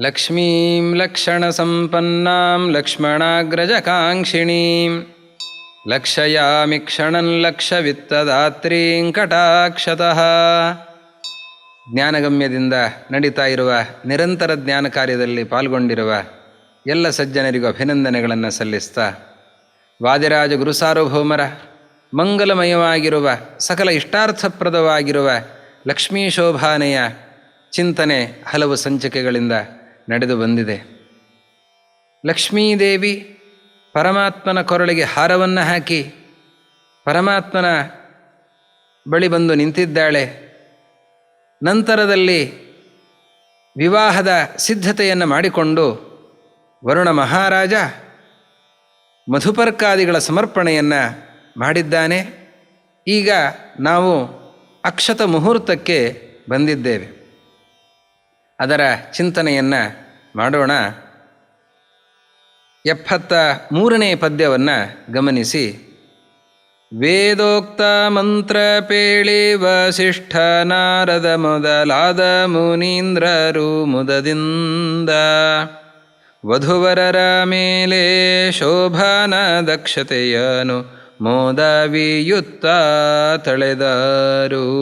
ಲಕ್ಷ್ಮೀಂ ಲಕ್ಷಣಸಂಪನ್ನಾಂ ಲಕ್ಷ್ಮಣಾಗ್ರಜಕಾಂಕ್ಷಿಣೀಂ ಲಕ್ಷಯಾಮಿ ಕ್ಷಣನ್ ಲಕ್ಷವಿತ್ತದಾತ್ರೀಂ ಕಟಾಕ್ಷತಃ ಜ್ಞಾನಗಮ್ಯದಿಂದ ನಡೀತಾ ಇರುವ ನಿರಂತರ ಜ್ಞಾನ ಕಾರ್ಯದಲ್ಲಿ ಪಾಲ್ಗೊಂಡಿರುವ ಎಲ್ಲ ಸಜ್ಜನರಿಗೂ ಅಭಿನಂದನೆಗಳನ್ನು ಸಲ್ಲಿಸ್ತಾ, ವಾದಿರಾಜ ಗುರುಸಾರ್ವಭೌಮರ ಮಂಗಲಮಯವಾಗಿರುವ, ಸಕಲ ಇಷ್ಟಾರ್ಥಪ್ರದವಾಗಿರುವ ಲಕ್ಷ್ಮೀ ಶೋಭಾನೆಯ ಚಿಂತನೆ ಹಲವು ಸಂಚಿಕೆಗಳಿಂದ ನಡೆದು ಬಂದಿದೆ. ಲಕ್ಷ್ಮೀದೇವಿ ಪರಮಾತ್ಮನ ಕೊರಳಿಗೆ ಹಾರವನ್ನು ಹಾಕಿ ಪರಮಾತ್ಮನ ಬಳಿ ಬಂದು ನಿಂತಿದ್ದಾಳೆ. ನಂತರದಲ್ಲಿ ವಿವಾಹದ ಸಿದ್ಧತೆಯನ್ನು ಮಾಡಿಕೊಂಡು ವರುಣ ಮಹಾರಾಜ ಮಧುಪರ್ಕಾದಿಗಳ ಸಮರ್ಪಣೆಯನ್ನು ಮಾಡಿದ್ದಾನೆ. ಈಗ ನಾವು ಅಕ್ಷತ ಮುಹೂರ್ತಕ್ಕೆ ಬಂದಿದ್ದೇವೆ. ಅದರ ಚಿಂತನೆಯನ್ನು ಮಾಡೋಣ. ಎಪ್ಪತ್ತ ಮೂರನೇ ಪದ್ಯವನ್ನು ಗಮನಿಸಿ. ವೇದೋಕ್ತ ಮಂತ್ರ ಪೇಳಿ ವಸಿಷ್ಠ ನಾರದ ಮೊದಲಾದ ಮುನೀಂದ್ರರು ಮುದದಿಂದ. ವಧುವರರ ಮೇಲೆ ಶೋಭಾನ ದಕ್ಷತೆಯನು ಮೋದವಿಯುತ್ತ ತಳೆದರು.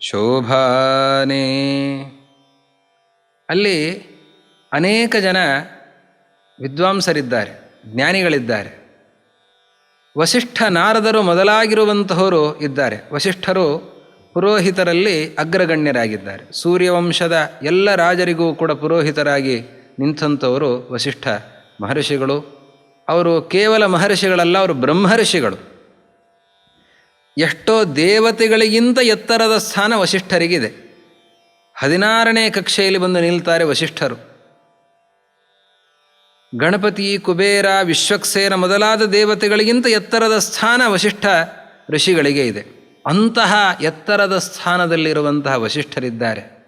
ಶೋಭಾನೆ ಅಲ್ಲಿ ಅನೇಕ ಜನ ವಿದ್ವಾಂಸರಿದ್ದಾರೆ, ಜ್ಞಾನಿಗಳಿದ್ದಾರೆ. ವಸಿಷ್ಠ ನಾರದರು ಮೊದಲಾಗಿರುವಂತಹವರು ಇದ್ದಾರೆ. ವಸಿಷ್ಠರು ಪುರೋಹಿತರಲ್ಲಿ ಅಗ್ರಗಣ್ಯರಾಗಿದ್ದಾರೆ. ಸೂರ್ಯವಂಶದ ಎಲ್ಲ ರಾಜರಿಗೂ ಕೂಡ ಪುರೋಹಿತರಾಗಿ ನಿಂತಂಥವರು ವಸಿಷ್ಠ ಮಹರ್ಷಿಗಳು. ಅವರು ಕೇವಲ ಮಹರ್ಷಿಗಳಲ್ಲ, ಅವರು ಬ್ರಹ್ಮರ್ಷಿಗಳು. ಎಷ್ಟೋ ದೇವತೆಗಳಿಗಿಂತ ಎತ್ತರದ ಸ್ಥಾನ ವಸಿಷ್ಠರಿಗಿದೆ. ಹದಿನಾರನೇ ಕಕ್ಷೆಯಲ್ಲಿ ಬಂದು ನಿಲ್ತಾರೆ ವಸಿಷ್ಠರು. ಗಣಪತಿ, ಕುಬೇರ, ವಿಶ್ವಕ್ಸೇನ ಮೊದಲಾದ ದೇವತೆಗಳಿಗಿಂತ ಎತ್ತರದ ಸ್ಥಾನ ವಸಿಷ್ಠ ಋಷಿಗಳಿಗೆ ಇದೆ. ಅಂತಹ ಎತ್ತರದ ಸ್ಥಾನದಲ್ಲಿರುವಂತಹ ವಸಿಷ್ಠರಿದ್ದಾರೆ.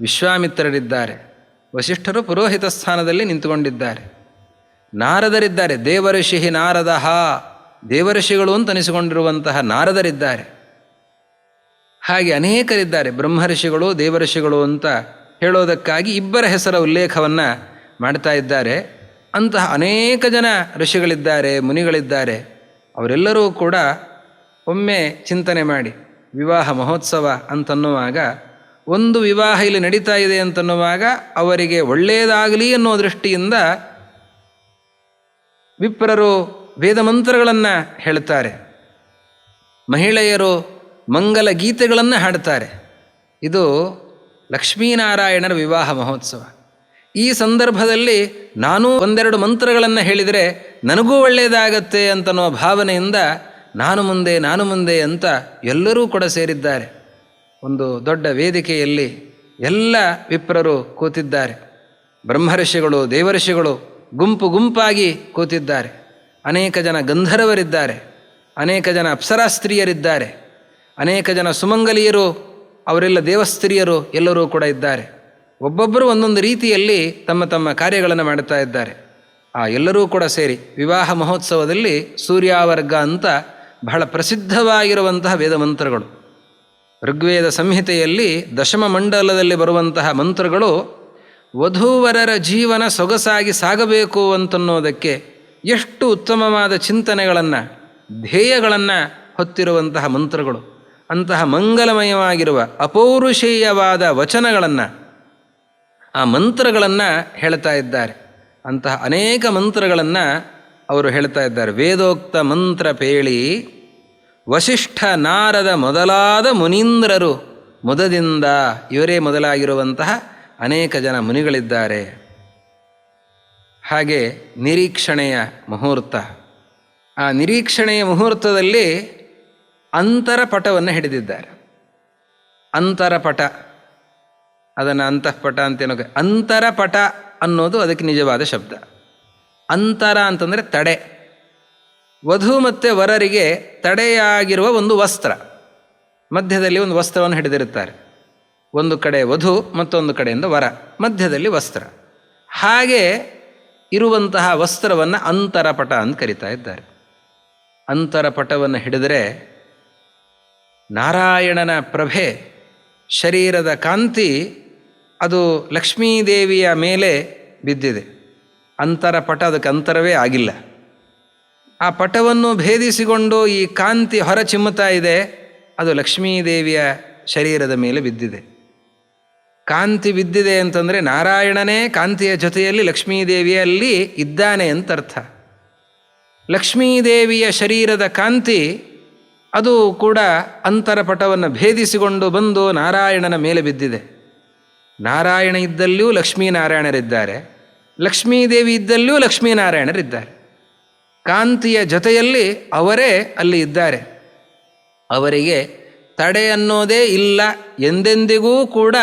ವಿಶ್ವಾಮಿತ್ರರಿದ್ದಾರೆ. ವಸಿಷ್ಠರು ಪುರೋಹಿತ ಸ್ಥಾನದಲ್ಲಿ ನಿಂತುಕೊಂಡಿದ್ದಾರೆ. ನಾರದರಿದ್ದಾರೆ. ದೇವಋಷಿ ನಾರದ. ದೇವಋಷಿಗಳು ಅಂತನಿಸಿಕೊಂಡಿರುವಂತಹ ನಾರದರಿದ್ದಾರೆ. ಹಾಗೆ ಅನೇಕರಿದ್ದಾರೆ. ಬ್ರಹ್ಮರ್ಷಿಗಳು ದೇವಋಷಿಗಳು ಅಂತ ಹೇಳೋದಕ್ಕಾಗಿ ಇಬ್ಬರ ಹೆಸರ ಉಲ್ಲೇಖವನ್ನು ಮಾಡ್ತಾ ಇದ್ದಾರೆ. ಅಂತಹ ಅನೇಕ ಜನ ಋಷಿಗಳಿದ್ದಾರೆ, ಮುನಿಗಳಿದ್ದಾರೆ. ಅವರೆಲ್ಲರೂ ಕೂಡ ಒಮ್ಮೆ ಚಿಂತನೆ ಮಾಡಿ, ವಿವಾಹ ಮಹೋತ್ಸವ ಅಂತನ್ನುವಾಗ, ಒಂದು ವಿವಾಹ ಇಲ್ಲಿ ನಡೀತಾ ಇದೆ ಅಂತನ್ನುವಾಗ ಅವರಿಗೆ ಒಳ್ಳೆಯದಾಗಲಿ ಅನ್ನೋ ದೃಷ್ಟಿಯಿಂದ ವಿಪ್ರರು ವೇದ ಮಂತ್ರಗಳನ್ನು ಹೇಳ್ತಾರೆ. ಮಹಿಳೆಯರು ಮಂಗಲ ಗೀತೆಗಳನ್ನು ಹಾಡ್ತಾರೆ. ಇದು ಲಕ್ಷ್ಮೀನಾರಾಯಣರ ವಿವಾಹ ಮಹೋತ್ಸವ. ಈ ಸಂದರ್ಭದಲ್ಲಿ ನಾನೂ ಒಂದೆರಡು ಮಂತ್ರಗಳನ್ನು ಹೇಳಿದರೆ ನನಗೂ ಒಳ್ಳೆಯದಾಗತ್ತೆ ಅಂತನೋ ಭಾವನೆಯಿಂದ ನಾನು ಮುಂದೆ ನಾನು ಮುಂದೆ ಅಂತ ಎಲ್ಲರೂ ಕೂಡ ಸೇರಿದ್ದಾರೆ. ಒಂದು ದೊಡ್ಡ ವೇದಿಕೆಯಲ್ಲಿ ಎಲ್ಲ ವಿಪ್ರರು ಕೂತಿದ್ದಾರೆ. ಬ್ರಹ್ಮರ್ಷಿಗಳು, ದೇವರ್ಷಿಗಳು ಗುಂಪು ಗುಂಪಾಗಿ ಕೂತಿದ್ದಾರೆ. ಅನೇಕ ಜನ ಗಂಧರ್ವರಿದ್ದಾರೆ. ಅನೇಕ ಜನ ಅಪ್ಸರಾಸ್ತ್ರೀಯರಿದ್ದಾರೆ. ಅನೇಕ ಜನ ಸುಮಂಗಲಿಯರು, ಅವರೆಲ್ಲ ದೇವಸ್ತ್ರೀಯರು ಎಲ್ಲರೂ ಕೂಡ ಇದ್ದಾರೆ. ಒಬ್ಬೊಬ್ಬರು ಒಂದೊಂದು ರೀತಿಯಲ್ಲಿ ತಮ್ಮ ತಮ್ಮ ಕಾರ್ಯಗಳನ್ನು ಮಾಡುತ್ತಾ ಇದ್ದಾರೆ. ಆ ಎಲ್ಲರೂ ಕೂಡ ಸೇರಿ ವಿವಾಹ ಮಹೋತ್ಸವದಲ್ಲಿ ಸೂರ್ಯಾವರ್ಗ ಅಂತ ಬಹಳ ಪ್ರಸಿದ್ಧವಾಗಿರುವಂತಹ ವೇದ ಮಂತ್ರಗಳು. ಋಗ್ವೇದ ಸಂಹಿತೆಯಲ್ಲಿ ದಶಮ ಮಂಡಲದಲ್ಲಿ ಬರುವಂತಹ ಮಂತ್ರಗಳು, ವಧೂವರರ ಜೀವನ ಸೊಗಸಾಗಿ ಸಾಗಬೇಕು ಅಂತನ್ನೋದಕ್ಕೆ ಎಷ್ಟು ಉತ್ತಮವಾದ ಚಿಂತನೆಗಳನ್ನು, ಧ್ಯೇಯಗಳನ್ನು ಹೊತ್ತಿರುವಂತಹ ಮಂತ್ರಗಳು. ಅಂತಹ ಮಂಗಲಮಯವಾಗಿರುವ ಅಪೌರುಷೇಯವಾದ ವಚನಗಳನ್ನು, ಆ ಮಂತ್ರಗಳನ್ನು ಹೇಳ್ತಾ ಇದ್ದಾರೆ. ಅಂತಹ ಅನೇಕ ಮಂತ್ರಗಳನ್ನು ಅವರು ಹೇಳ್ತಾ ಇದ್ದಾರೆ. ವೇದೋಕ್ತ ಮಂತ್ರ ಪೇಳಿ ವಶಿಷ್ಠ ನಾರದ ಮೊದಲಾದ ಮುನೀಂದ್ರರು ಮೊದದಿಂದ ಇವರೇ ಮೊದಲಾಗಿರುವಂತಹ ಅನೇಕ ಜನ ಮುನಿಗಳಿದ್ದಾರೆ. ಹಾಗೆ ನಿರೀಕ್ಷಣೆಯ ಮುಹೂರ್ತ. ಆ ನಿರೀಕ್ಷಣೆಯ ಮುಹೂರ್ತದಲ್ಲಿ ಅಂತರಪಟವನ್ನು ಹಿಡಿದಿದ್ದಾರೆ. ಅಂತರಪಟ, ಅದನ್ನು ಅಂತಃಪಟ ಅಂತೇನೋ ಅಂತರಪಟ ಅನ್ನೋದು ಅದಕ್ಕೆ ನಿಜವಾದ ಶಬ್ದ. ಅಂತರ ಅಂತಂದರೆ ತಡೆ. ವಧು ಮತ್ತು ವರರಿಗೆ ತಡೆಯಾಗಿರುವ ಒಂದು ವಸ್ತ್ರ. ಮಧ್ಯದಲ್ಲಿ ಒಂದು ವಸ್ತ್ರವನ್ನು ಹಿಡಿದಿರುತ್ತಾರೆ. ಒಂದು ಕಡೆ ವಧು, ಮತ್ತೊಂದು ಕಡೆಯಿಂದ ವರ. ಮಧ್ಯದಲ್ಲಿ ವಸ್ತ್ರ. ಹಾಗೆ ಇರುವಂತಹ ವಸ್ತ್ರವನ್ನು ಅಂತರಪಟ ಅಂತ ಕರಿತಾ ಇದ್ದಾರೆ. ಅಂತರಪಟವನ್ನು ಹಿಡಿದರೆ ನಾರಾಯಣನ ಪ್ರಭೆ, ಶರೀರದ ಕಾಂತಿ ಅದು ಲಕ್ಷ್ಮೀದೇವಿಯ ಮೇಲೆ ಬಿದ್ದಿದೆ. ಅಂತರ ಪಟ ಅದಕ್ಕೆ ಅಂತರವೇ ಆಗಿಲ್ಲ. ಆ ಪಟವನ್ನು ಭೇದಿಸಿಕೊಂಡು ಈ ಕಾಂತಿ ಹೊರ ಚಿಮ್ಮುತ್ತಾ ಇದೆ, ಅದು ಲಕ್ಷ್ಮೀದೇವಿಯ ಶರೀರದ ಮೇಲೆ ಬಿದ್ದಿದೆ. ಕಾಂತಿ ಬಿದ್ದಿದೆ ಅಂತಂದರೆ ನಾರಾಯಣನೇ ಕಾಂತಿಯ ಜೊತೆಯಲ್ಲಿ ಲಕ್ಷ್ಮೀದೇವಿಯಲ್ಲಿ ಇದ್ದಾನೆ ಅಂತ ಅರ್ಥ ಲಕ್ಷ್ಮೀದೇವಿಯ ಶರೀರದ ಕಾಂತಿ ಅದು ಕೂಡ ಅಂತರಪಟವನ್ನು ಭೇದಿಸಿಕೊಂಡು ಬಂದು ನಾರಾಯಣನ ಮೇಲೆ ಬಿದ್ದಿದೆ. ನಾರಾಯಣ ಇದ್ದಲ್ಲಿಯೂ ಲಕ್ಷ್ಮೀನಾರಾಯಣರಿದ್ದಾರೆ. ಲಕ್ಷ್ಮೀದೇವಿ ಇದ್ದಲ್ಲಿಯೂ ಲಕ್ಷ್ಮೀನಾರಾಯಣರಿದ್ದಾರೆ. ಕಾಂತಿಯ ಜೊತೆಯಲ್ಲಿ ಅವರೇ ಅಲ್ಲಿ ಇದ್ದಾರೆ. ಅವರಿಗೆ ತಡೆ ಅನ್ನೋದೇ ಇಲ್ಲ ಎಂದೆಂದಿಗೂ ಕೂಡ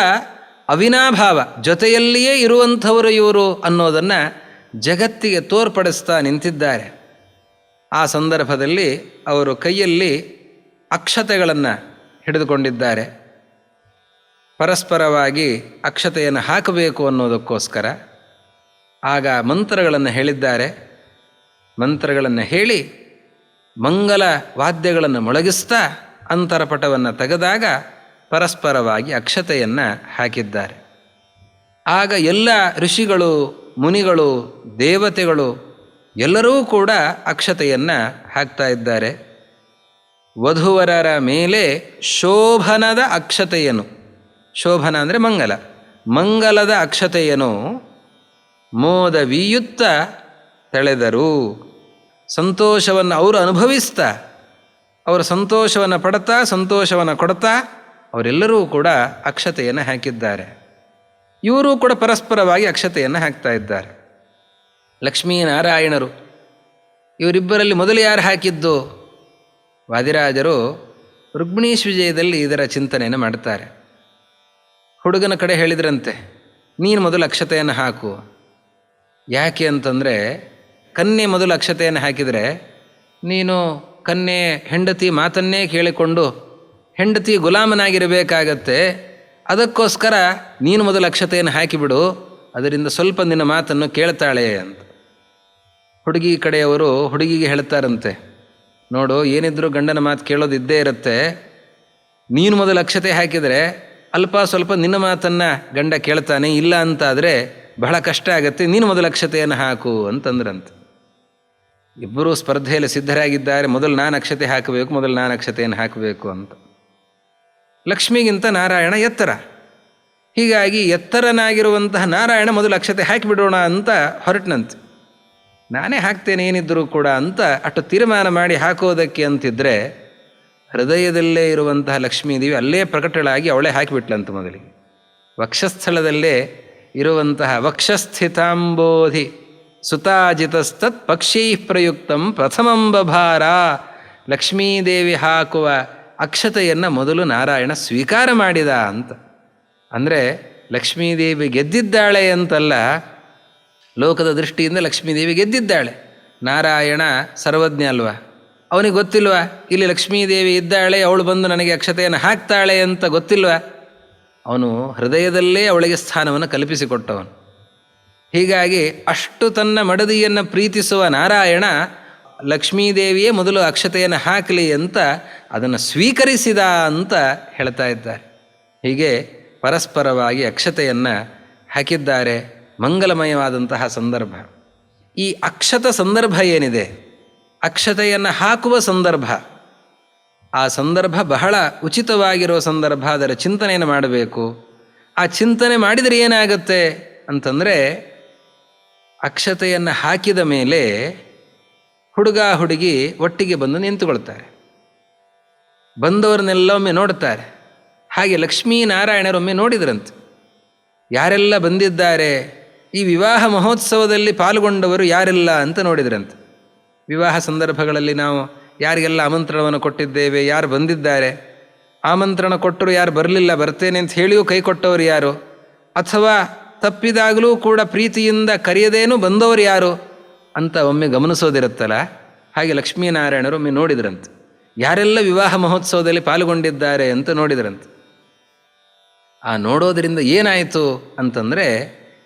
ಅವಿನಾಭಾವ, ಜೊತೆಯಲ್ಲಿಯೇ ಇರುವಂಥವರು ಇವರು ಅನ್ನೋದನ್ನು ಜಗತ್ತಿಗೆ ತೋರ್ಪಡಿಸ್ತಾ ನಿಂತಿದ್ದಾರೆ. ಆ ಸಂದರ್ಭದಲ್ಲಿ ಅವರು ಕೈಯಲ್ಲಿ ಅಕ್ಷತೆಗಳನ್ನು ಹಿಡಿದುಕೊಂಡಿದ್ದಾರೆ. ಪರಸ್ಪರವಾಗಿ ಅಕ್ಷತೆಯನ್ನು ಹಾಕಬೇಕು ಅನ್ನೋದಕ್ಕೋಸ್ಕರ ಆಗ ಮಂತ್ರಗಳನ್ನು ಹೇಳಿದ್ದಾರೆ. ಮಂತ್ರಗಳನ್ನು ಹೇಳಿ ಮಂಗಲ ವಾದ್ಯಗಳನ್ನು ಮೊಳಗಿಸ್ತಾ ಅಂತರಪಟವನ್ನು ತೆಗೆದಾಗ ಪರಸ್ಪರವಾಗಿ ಅಕ್ಷತೆಯನ್ನು ಹಾಕಿದ್ದಾರೆ. ಆಗ ಎಲ್ಲ ಋಷಿಗಳು, ಮುನಿಗಳು, ದೇವತೆಗಳು ಎಲ್ಲರೂ ಕೂಡ ಅಕ್ಷತೆಯನ್ನು ಹಾಕ್ತಾ ಇದ್ದಾರೆ. ವಧುವರರ ಮೇಲೆ ಶೋಭನದ ಅಕ್ಷತೆಯನು. ಶೋಭನ ಅಂದರೆ ಮಂಗಲ. ಮಂಗಲದ ಅಕ್ಷತೆಯನ್ನು ಮೋದವಿಯುತ್ತ ತಳೆದರು. ಸಂತೋಷವನ್ನು ಅವರು ಅನುಭವಿಸ್ತಾ. ಅವರ ಸಂತೋಷವನ್ನು ಪಡ್ತಾ, ಸಂತೋಷವನ್ನು ಕೊಡ್ತಾ ಅವರೆಲ್ಲರೂ ಕೂಡ ಅಕ್ಷತೆಯನ್ನು ಹಾಕಿದ್ದಾರೆ. ಇವರು ಕೂಡ ಪರಸ್ಪರವಾಗಿ ಅಕ್ಷತೆಯನ್ನು ಹಾಕ್ತಾ ಇದ್ದಾರೆ. ಲಕ್ಷ್ಮೀನಾರಾಯಣರು, ಇವರಿಬ್ಬರಲ್ಲಿ ಮೊದಲು ಯಾರು ಹಾಕಿದ್ದು? ವಾದಿರಾಜರು ರುಕ್ಮಿಣೀಶ್ ವಿಜಯದಲ್ಲಿ ಇದರ ಚಿಂತನೆಯನ್ನು ಮಾಡ್ತಾರೆ. ಹುಡುಗನ ಕಡೆ ಹೇಳಿದ್ರಂತೆ, ನೀನು ಮೊದಲು ಅಕ್ಷತೆಯನ್ನು ಹಾಕು. ಯಾಕೆ ಅಂತಂದರೆ, ಕನ್ಯೆ ಮೊದಲು ಅಕ್ಷತೆಯನ್ನು ಹಾಕಿದರೆ, ನೀನು ಕನ್ಯೆ ಹೆಂಡತಿ ಮಾತನ್ನೇ ಕೇಳಿಕೊಂಡು ಹೆಂಡತಿ ಗುಲಾಮನಾಗಿರಬೇಕಾಗತ್ತೆ. ಅದಕ್ಕೋಸ್ಕರ ನೀನು ಮೊದಲು ಅಕ್ಷತೆಯನ್ನು ಹಾಕಿಬಿಡು, ಅದರಿಂದ ಸ್ವಲ್ಪ ನಿನ್ನ ಮಾತನ್ನು ಕೇಳ್ತಾಳೆ ಅಂತ. ಹುಡುಗಿ ಕಡೆಯವರು ಹುಡುಗಿಗೆ ಹೇಳ್ತಾರಂತೆ ನೋಡು, ಏನಿದ್ರೂ ಗಂಡನ ಮಾತು ಕೇಳೋದಿದ್ದೇ ಇರುತ್ತೆ. ನೀನು ಮೊದಲು ಅಕ್ಷತೆ ಹಾಕಿದರೆ ಅಲ್ಪ ಸ್ವಲ್ಪ ನಿನ್ನ ಮಾತನ್ನು ಗಂಡ ಕೇಳ್ತಾನೆ, ಇಲ್ಲ ಅಂತಾದರೆ ಬಹಳ ಕಷ್ಟ ಆಗುತ್ತೆ, ನೀನು ಮೊದಲು ಅಕ್ಷತೆಯನ್ನು ಹಾಕು ಅಂತಂದ್ರಂತೆ. ಇಬ್ಬರೂ ಸ್ಪರ್ಧೆಯಲ್ಲಿ ಸಿದ್ಧರಾಗಿದ್ದಾರೆ, ಮೊದಲು ನಾನು ಅಕ್ಷತೆ ಹಾಕಬೇಕು, ಮೊದಲು ನಾನು ಅಕ್ಷತೆಯನ್ನು ಹಾಕಬೇಕು ಅಂತ. ಲಕ್ಷ್ಮಿಗಿಂತ ನಾರಾಯಣ ಎತ್ತರ. ಹೀಗಾಗಿ ಎತ್ತರನಾಗಿರುವಂತಹ ನಾರಾಯಣ ಮೊದಲು ಅಕ್ಷತೆ ಹಾಕಿಬಿಡೋಣ ಅಂತ ಹೊರಟನಂತೆ. ನಾನೇ ಹಾಕ್ತೇನೆ ಏನಿದ್ದರೂ ಕೂಡ ಅಂತ ಅಷ್ಟು ತೀರ್ಮಾನ ಮಾಡಿ ಹಾಕೋದಕ್ಕೆ ಅಂತಿದ್ರೆ ಹೃದಯದಲ್ಲೇ ಇರುವಂತಹ ಲಕ್ಷ್ಮೀದೇವಿ ಅಲ್ಲೇ ಪ್ರಕಟಳಾಗಿ ಅವಳೇ ಹಾಕಿಬಿಟ್ಲಂತ ಮೊದಲಿಗೆ ವಕ್ಷಸ್ಥಳದಲ್ಲೇ ಇರುವಂತಹ ವಕ್ಷಸ್ಥಿತಾಂಬೋಧಿ ಸುತಾಜಿತಸ್ತತ್ ಪಕ್ಷೀ ಪ್ರಯುಕ್ತಂ ಪ್ರಥಮಂಬಭಾರ ಲಕ್ಷ್ಮೀದೇವಿ ಹಾಕುವ ಅಕ್ಷತೆಯನ್ನು ಮೊದಲು ನಾರಾಯಣ ಸ್ವೀಕಾರ ಮಾಡಿದ ಅಂತ. ಅಂದರೆ ಲಕ್ಷ್ಮೀದೇವಿ ಗೆದ್ದಿದ್ದಾಳೆ ಅಂತಲ್ಲ ಲೋಕದ ದೃಷ್ಟಿಯಿಂದ ಲಕ್ಷ್ಮೀದೇವಿ ಗೆದ್ದಿದ್ದಾಳೆ. ನಾರಾಯಣ ಸರ್ವಜ್ಞ ಅಲ್ವಾ? ಅವನಿಗೆ ಗೊತ್ತಿಲ್ವಾ? ಇಲ್ಲಿ ಲಕ್ಷ್ಮೀದೇವಿ ಇದ್ದಾಳೆ, ಅವಳು ಬಂದು ನನಗೆ ಅಕ್ಷತೆಯನ್ನು ಹಾಕ್ತಾಳೆ ಅಂತ ಗೊತ್ತಿಲ್ವಾ? ಅವನು ಹೃದಯದಲ್ಲೇ ಅವಳಿಗೆ ಸ್ಥಾನವನ್ನು ಕಲ್ಪಿಸಿಕೊಟ್ಟವನು. ಹೀಗಾಗಿ ಅಷ್ಟು ತನ್ನ ಮಡದಿಯನ್ನು ಪ್ರೀತಿಸುವ ನಾರಾಯಣ ಲಕ್ಷ್ಮೀದೇವಿಯೇ ಮೊದಲು ಅಕ್ಷತೆಯನ್ನು ಹಾಕಲಿ ಅಂತ ಅದನ್ನು ಸ್ವೀಕರಿಸಿದ ಅಂತ ಹೇಳ್ತಾ ಇದ್ದಾರೆ. ಹೀಗೆ ಪರಸ್ಪರವಾಗಿ ಅಕ್ಷತೆಯನ್ನು ಹಾಕಿದ್ದಾರೆ. ಮಂಗಲಮಯವಾದಂತಹ ಸಂದರ್ಭ. ಈ ಅಕ್ಷತ ಸಂದರ್ಭ ಏನಿದೆ? ಅಕ್ಷತೆಯನ್ನು ಹಾಕುವ ಸಂದರ್ಭ. ಆ ಸಂದರ್ಭ ಬಹಳ ಉಚಿತವಾಗಿರೋ ಸಂದರ್ಭ, ಅದರ ಚಿಂತನೆಯನ್ನು ಮಾಡಬೇಕು. ಆ ಚಿಂತನೆ ಮಾಡಿದರೆ ಏನಾಗುತ್ತೆ ಅಂತಂದರೆ, ಅಕ್ಷತೆಯನ್ನು ಹಾಕಿದ ಮೇಲೆ ಹುಡುಗ, ಹುಡುಗಿ ಒಟ್ಟಿಗೆ ಬಂದು ನಿಂತುಕೊಳ್ತಾರೆ. ಬಂದವರನ್ನೆಲ್ಲ ಒಮ್ಮೆ ನೋಡ್ತಾರೆ. ಹಾಗೆ ಲಕ್ಷ್ಮೀನಾರಾಯಣರೊಮ್ಮೆ ನೋಡಿದ್ರಂತೆ. ಯಾರೆಲ್ಲ ಬಂದಿದ್ದಾರೆ? ಈ ವಿವಾಹ ಮಹೋತ್ಸವದಲ್ಲಿ ಪಾಲ್ಗೊಂಡವರು ಯಾರೆಲ್ಲ ಅಂತ ನೋಡಿದ್ರಂತೆ. ವಿವಾಹ ಸಂದರ್ಭಗಳಲ್ಲಿ ನಾವು ಯಾರಿಗೆಲ್ಲ ಆಮಂತ್ರಣವನ್ನು ಕೊಟ್ಟಿದ್ದೇವೆ, ಯಾರು ಬಂದಿದ್ದಾರೆ, ಆಮಂತ್ರಣ ಕೊಟ್ಟರು ಯಾರು ಬರಲಿಲ್ಲ, ಬರ್ತೇನೆ ಅಂತ ಹೇಳಿಯೂ ಕೈ ಕೊಟ್ಟವರು ಯಾರು? ಅಥವಾ ತಪ್ಪಿದಾಗಲೂ ಕೂಡ ಪ್ರೀತಿಯಿಂದ ಕರೆಯದೇನು ಬಂದವರು ಯಾರು? ಅಂತ ಒಮ್ಮೆ ಗಮನಿಸೋದಿರುತ್ತಲ್ಲ ಹಾಗೆ ಲಕ್ಷ್ಮೀನಾರಾಯಣರು ಒಮ್ಮೆ ನೋಡಿದ್ರಂತೆ. ಯಾರೆಲ್ಲ ವಿವಾಹ ಮಹೋತ್ಸವದಲ್ಲಿ ಪಾಲ್ಗೊಂಡಿದ್ದಾರೆ ಅಂತ ನೋಡಿದ್ರಂತೆ. ಆ ನೋಡೋದರಿಂದ ಏನಾಯಿತು ಅಂತಂದರೆ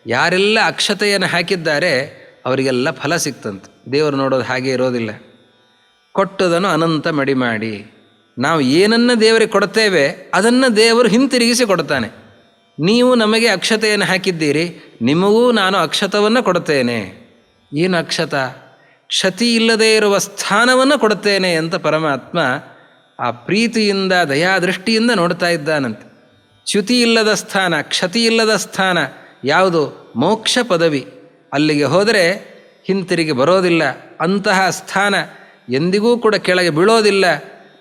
ಯಾರೆಲ್ಲ ಅಕ್ಷತೆಯನ್ನು ಹಾಕಿದ್ದಾರೆ, ಅವರಿಗೆಲ್ಲ ಫಲ ಸಿಕ್ತಂತೆ. ದೇವರು ನೋಡೋದು ಹಾಗೆ ಇರೋದಿಲ್ಲ. ಕೊಟ್ಟದನ್ನು ಅನಂತ ಮಡಿ ಮಾಡಿ. ನಾವು ಏನನ್ನು ದೇವರಿಗೆ ಕೊಡ್ತೇವೆ, ಅದನ್ನು ದೇವರು ಹಿಂತಿರುಗಿಸಿ ಕೊಡ್ತಾನೆ. ನೀವು ನಮಗೆ ಅಕ್ಷತೆಯನ್ನು ಹಾಕಿದ್ದೀರಿ, ನಿಮಗೂ ನಾನು ಅಕ್ಷತವನ್ನು ಕೊಡ್ತೇನೆ. ಏನು ಅಕ್ಷತ? ಕ್ಷತಿ ಇಲ್ಲದೆ ಇರುವ ಸ್ಥಾನವನ್ನು ಕೊಡ್ತೇನೆ ಅಂತ ಪರಮಾತ್ಮ ಆ ಪ್ರೀತಿಯಿಂದ, ದಯಾದೃಷ್ಟಿಯಿಂದ ನೋಡ್ತಾ ಇದ್ದಾನಂತೆ. ಚ್ಯುತಿ ಇಲ್ಲದ ಸ್ಥಾನ, ಕ್ಷತಿ ಇಲ್ಲದ ಸ್ಥಾನ ಯಾವುದು? ಮೋಕ್ಷ ಪದವಿ. ಅಲ್ಲಿಗೆ ಹೋದರೆ ಹಿಂತಿರುಗಿ ಬರೋದಿಲ್ಲ. ಅಂತಹ ಸ್ಥಾನ ಎಂದಿಗೂ ಕೂಡ ಕೆಳಗೆ ಬೀಳೋದಿಲ್ಲ.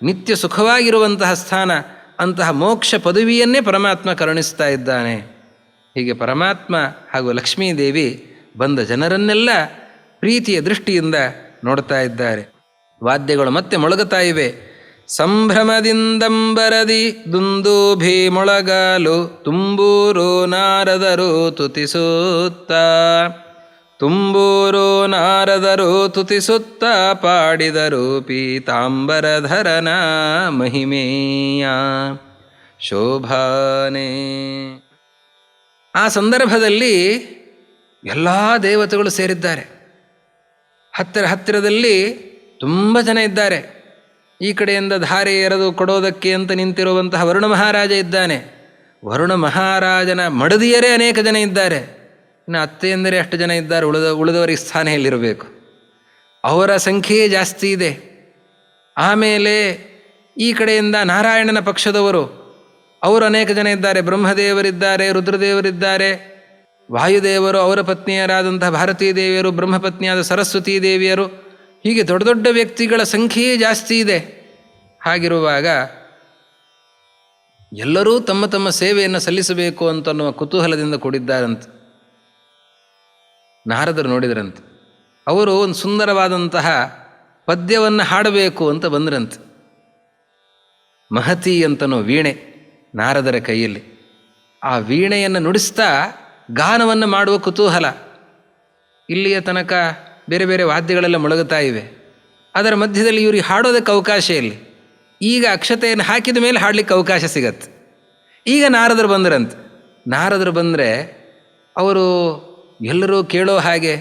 ನಿತ್ಯ ಸುಖವಾಗಿರುವಂತಹ ಸ್ಥಾನ. ಅಂತಹ ಮೋಕ್ಷ ಪದವಿಯನ್ನೇ ಪರಮಾತ್ಮ ಕರುಣಿಸ್ತಾ ಇದ್ದಾನೆ. ಹೀಗೆ ಪರಮಾತ್ಮ ಹಾಗೂ ಲಕ್ಷ್ಮೀದೇವಿ ಬಂದ ಜನರನ್ನೆಲ್ಲ ಪ್ರೀತಿಯ ದೃಷ್ಟಿಯಿಂದ ನೋಡ್ತಾ ಇದ್ದಾರೆ. ವಾದ್ಯಗಳು ಮತ್ತೆ ಮೊಳಗುತ್ತಾ ಇವೆ. ಸಂಭ್ರಮದಿಂದಂಬರದಿ ದುಂದೂಭಿ ಮೊಳಗಾಲು ತುಂಬೂರು ನಾರದರು ತುತಿಸುತ್ತ ತುಂಬೂರು ನಾರದರು ತುತಿಸುತ್ತ ಪಾಡಿದರು ಪೀತಾಂಬರಧರನ ಮಹಿಮೆಯ. ಶೋಭಾನೆ. ಆ ಸಂದರ್ಭದಲ್ಲಿ ಎಲ್ಲ ದೇವತೆಗಳು ಸೇರಿದ್ದಾರೆ. ಹತ್ತಿರ ಹತ್ತಿರದಲ್ಲಿ ತುಂಬ ಜನ ಇದ್ದಾರೆ. ಈ ಕಡೆಯಿಂದ ಧಾರೆ ಎರೆದು ಕೊಡೋದಕ್ಕೆ ಅಂತ ನಿಂತಿರುವಂತಹ ವರುಣ ಮಹಾರಾಜ ಇದ್ದಾನೆ. ವರುಣ ಮಹಾರಾಜನ ಮಡದಿಯರೇ ಅನೇಕ ಜನ ಇದ್ದಾರೆ. ಇನ್ನು ಅತ್ತೆಯಂದರೆ ಅಷ್ಟು ಜನ ಇದ್ದಾರೆ, ಉಳಿದ, ಉಳಿದವರಿಗೆ ಸ್ಥಾನ ಎಲ್ಲಿರಬೇಕು ಅವರ ಸಂಖ್ಯೆಯೇ ಜಾಸ್ತಿ ಇದೆ. ಆಮೇಲೆ ಈ ಕಡೆಯಿಂದ ನಾರಾಯಣನ ಪಕ್ಷದವರು, ಅವರು ಅನೇಕ ಜನ ಇದ್ದಾರೆ. ಬ್ರಹ್ಮದೇವರಿದ್ದಾರೆ, ರುದ್ರದೇವರಿದ್ದಾರೆ. ವಾಯುದೇವರು ಅವರ ಪತ್ನಿಯರಾದಂತಹ ಭಾರತೀ ದೇವಿಯರು, ಬ್ರಹ್ಮಪತ್ನಿಯಾದ ಸರಸ್ವತೀ ದೇವಿಯರು ಹೀಗೆ ದೊಡ್ಡ ದೊಡ್ಡ ವ್ಯಕ್ತಿಗಳ ಸಂಖ್ಯೆಯೇ ಜಾಸ್ತಿ ಇದೆ. ಹಾಗಿರುವಾಗ ಎಲ್ಲರೂ ತಮ್ಮ ತಮ್ಮ ಸೇವೆಯನ್ನು ಸಲ್ಲಿಸಬೇಕು ಅಂತನ್ನುವ ಕುತೂಹಲದಿಂದ ಕೂಡಿದ್ದಾರಂತೆ. ನಾರದರು ನೋಡಿದ್ರಂತೆ, ಅವರು ಒಂದು ಸುಂದರವಾದಂತಹ ಪದ್ಯವನ್ನು ಹಾಡಬೇಕು ಅಂತ ಬಂದ್ರಂತೆ. ಮಹತಿ ಅಂತನೋ ವೀಣೆ ನಾರದರ ಕೈಯಲ್ಲಿ. ಆ ವೀಣೆಯನ್ನು ನುಡಿಸ್ತಾ ಗಾನವನ್ನು ಮಾಡುವ ಕುತೂಹಲ. ಇಲ್ಲಿಯ ತನಕ ಬೇರೆ ಬೇರೆ ವಾದ್ಯಗಳೆಲ್ಲ ಮೊಳಗುತ್ತಾ ಇವೆ. ಅದರ ಮಧ್ಯದಲ್ಲಿ ಇವ್ರಿಗೆ ಹಾಡೋದಕ್ಕೆ ಅವಕಾಶ ಇಲ್ಲ. ಈಗ ಅಕ್ಷತೆಯನ್ನು ಹಾಕಿದ ಮೇಲೆ ಹಾಡಲಿಕ್ಕೆ ಅವಕಾಶ ಸಿಗತ್ತೆ. ಈಗ ನಾರದರು ಬಂದರಂತೆ. ನಾರದರು ಬಂದರೆ ಅವರು ಎಲ್ಲರೂ ಕೇಳೋ ಹಾಗೆ,